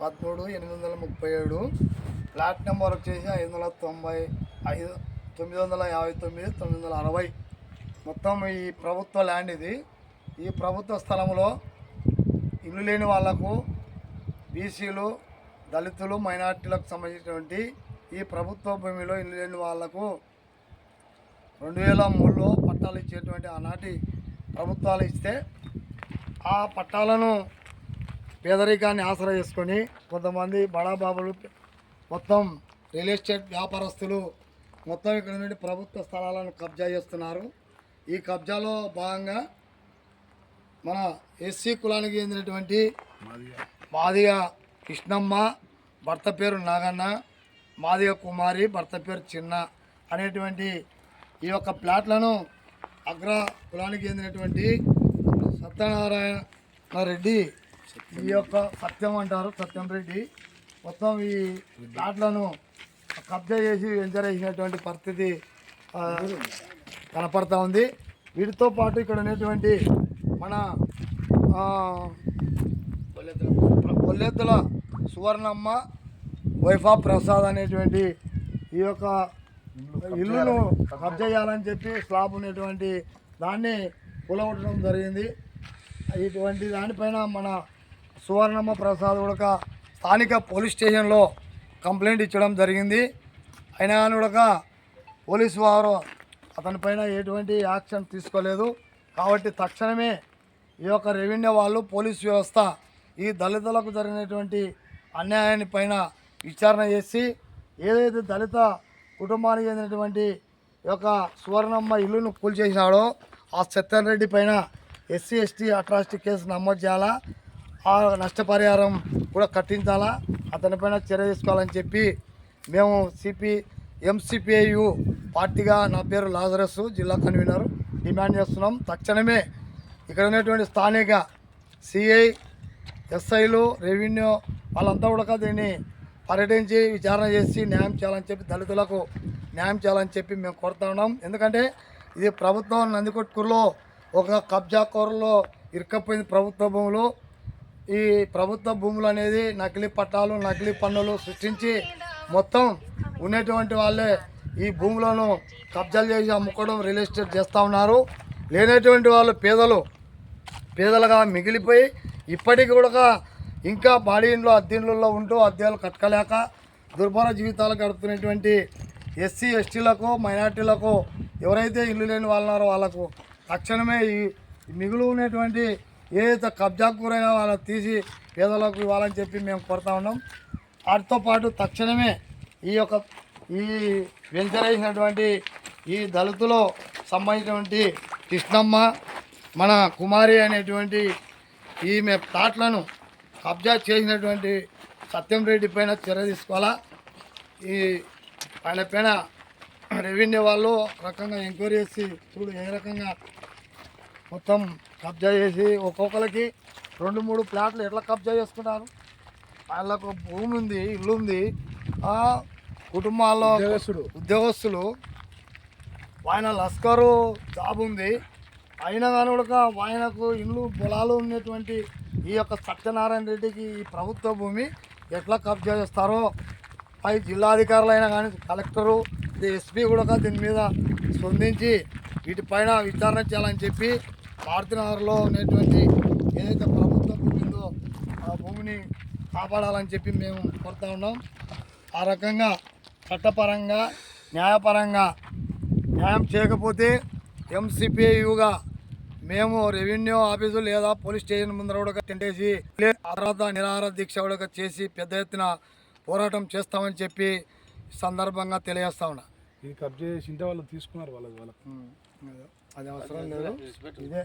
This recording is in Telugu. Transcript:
పదమూడు ఎనిమిది వందల ముప్పై ఏడు. ప్లాట్ నెంబర్ వచ్చేసి ఐదు వందల తొంభై ఐదు తొమ్మిది వందల యాభై తొమ్మిది తొమ్మిది వందల అరవై. మొత్తం ఈ ప్రభుత్వ ల్యాండ్ ఇది. ఈ ప్రభుత్వ స్థలంలో ఇల్లు లేని వాళ్ళకు బీసీలు దళితులు మైనార్టీలకు సంబంధించినటువంటి ఈ ప్రభుత్వ భూమిలో ఇల్లు లేని వాళ్ళకు రెండు వేల మూడులో పట్టాలు ఇచ్చేటువంటి ఆనాటి ప్రభుత్వాలు ఇస్తే ఆ పట్టాలను పేదరికాన్ని ఆసరా చేసుకొని కొంతమంది బడాబాబులు మొత్తం రియల్ ఎస్టేట్ వ్యాపారస్తులు మొత్తం ఇక్కడ నుండి ప్రభుత్వ స్థలాలను కబ్జా చేస్తున్నారు. ఈ కబ్జాలో భాగంగా మన ఎస్సీ కులానికి చెందినటువంటి మాదిగ కృష్ణమ్మ భర్త పేరు నాగన్న మాదిగ కుమారి భర్త పేరు చిన్న అనేటువంటి ఈ యొక్క ప్లాట్లను అగ్ర కులానికి చెందినటువంటి సత్యనారాయణ రెడ్డి ఈ యొక్క సత్యం అంటారు సత్యం రెడ్డి. మొత్తం ఈ ప్లాట్లను కబ్జా చేసి వెంచరేసినటువంటి పరిస్థితి కనపడతా ఉంది. వీటితో పాటు ఇక్కడ ఉన్నటువంటి మన కొల్లెత్తుల సువర్ణమ్మ వైఫా ప్రసాద్ అనేటువంటి ఈ యొక్క ఇల్లును కబ్జా చేయాలని చెప్పి స్లాబ్ ఉన్నటువంటి దాన్ని కూలగొట్టడం జరిగింది. ఇటువంటి దానిపైన మన సువర్ణమ్మ ప్రసాద్ ఉడక స్థానిక పోలీస్ స్టేషన్లో కంప్లైంట్ ఇచ్చడం జరిగింది. అయినా కానీ కూడా పోలీసు వారు అతనిపైన ఎటువంటి యాక్షన్ తీసుకోలేదు. కాబట్టి తక్షణమే ఈ యొక్క రెవెన్యూ వాళ్ళు పోలీస్ వ్యవస్థ ఈ దళితులకు జరిగినటువంటి అన్యాయాన్ని పైన విచారణ చేసి ఏదైతే దళిత కుటుంబానికి చెందినటువంటి ఈ యొక్క సువర్ణమ్మ ఇల్లును కూల్చేసినాడో ఆ సత్యన్ రెడ్డి పైన ఎస్సీ ఎస్టీ అట్రాసిటీ కేసు నమోదు చేయాలా? ఆ నష్టపరిహారం కూడా కట్టించాలా? అతనిపైన చర్య తీసుకోవాలని చెప్పి మేము సిపి ఎంసిపిఐయు పార్టీగా నా పేరు లాజరస్ జిల్లా కన్వీనర్ డిమాండ్ చేస్తున్నాం. తక్షణమే ఇక్కడ ఉన్నటువంటి స్థానిక సిఐ ఎస్ఐలు రెవెన్యూ వాళ్ళంతా కూడా దీన్ని పర్యటించి విచారణ చేసి న్యాయం చేయాలని చెప్పి దళితులకు న్యాయం చేయాలని చెప్పి మేము కోరుతా ఉన్నాం. ఎందుకంటే ఇది ప్రభుత్వం నందికొట్కూరులో ఒక కబ్జా కూరలో ఇరుక్కపోయింది ప్రభుత్వ భూములు. ఈ ప్రభుత్వ భూములు అనేది నకిలీ పట్టాలు నకిలీ పన్నులు సృష్టించి మొత్తం ఉన్నటువంటి వాళ్ళే ఈ భూములను కబ్జాలు చేసి అమ్ముకోవడం రియల్ ఎస్టేట్ చేస్తూ ఉన్నారు. లేనటువంటి వాళ్ళు పేదలు పేదలుగా మిగిలిపోయి ఇప్పటికి కూడా ఇంకా బాడీ ఇంట్లో అద్దెళ్ళలో ఉంటూ అద్దెలు కట్టలేక దుర్భర జీవితాలు గడుపుతున్నటువంటి ఎస్సీ ఎస్టీలకు మైనార్టీలకు ఎవరైతే ఇల్లు లేని వాళ్ళు ఉన్నారో వాళ్ళకు తక్షణమే ఈ మిగులు ఉన్నటువంటి ఏదైతే కబ్జా కూరైనా వాళ్ళని తీసి పేదలకు ఇవ్వాలని చెప్పి మేము కొడతా ఉన్నాం. వాటితో పాటు తక్షణమే ఈ యొక్క ఈ వెంచర్ వేసినటువంటి ఈ దళితులో సంబంధించినటువంటి కృష్ణమ్మ మన కుమారి అనేటువంటి ఈమె ప్లాట్లను కబ్జా చేసినటువంటి సత్యం రెడ్డి పైన చర్య తీసుకోవాలా? ఈ ఆయన పైన రెవెన్యూ వాళ్ళు రకంగా ఎంక్వైరీ చేసి చూడు ఏ రకంగా మొత్తం కబ్జా చేసి ఒక్కొక్కరికి రెండు మూడు ప్లాట్లు ఎట్లా కబ్జా చేసుకుంటారు వాళ్ళకు భూమి ఉంది ఇల్లు ఉంది. ఆ కుటుంబాల్లో. ఉద్యోగస్తులు. ఆయన లస్కరు జాబ్ ఉంది. అయినా కానీ కూడా ఆయనకు ఇల్లు పొలాలు ఉన్నటువంటి ఈ యొక్క సత్యనారాయణ రెడ్డికి ఈ ప్రభుత్వ భూమి ఎట్లా కబ్జా చేస్తారో పై జిల్లాధికారులు అయినా కానీ కలెక్టరు ఎస్పీ కూడా దీని మీద స్పందించి వీటిపైన విచారణ చేయాలని చెప్పి భారతీనగర్లో ఉన్నటువంటి ఏదైతే ప్రభుత్వ భూమి ఉందో ఆ భూమిని కాపాడాలని చెప్పి మేము కోరుతా ఉన్నాం. ఆ రకంగా చట్టపరంగా న్యాయపరంగా న్యాయం చేయకపోతే ఎంసీపీయుగా మేము రెవెన్యూ ఆఫీసు లేదా పోలీస్ స్టేషన్ ముందర కూడా ఆ తర్వాత నిరాహార దీక్ష కూడా చేసి పెద్ద ఎత్తున పోరాటం చేస్తామని చెప్పి సందర్భంగా తెలియజేస్తా ఉన్నా. ఇది కబ్జా చేసి ఇంటే వాళ్ళు తీసుకున్నారు వాళ్ళకి వాళ్ళకి. అది అవసరం లేదు. ఇదే?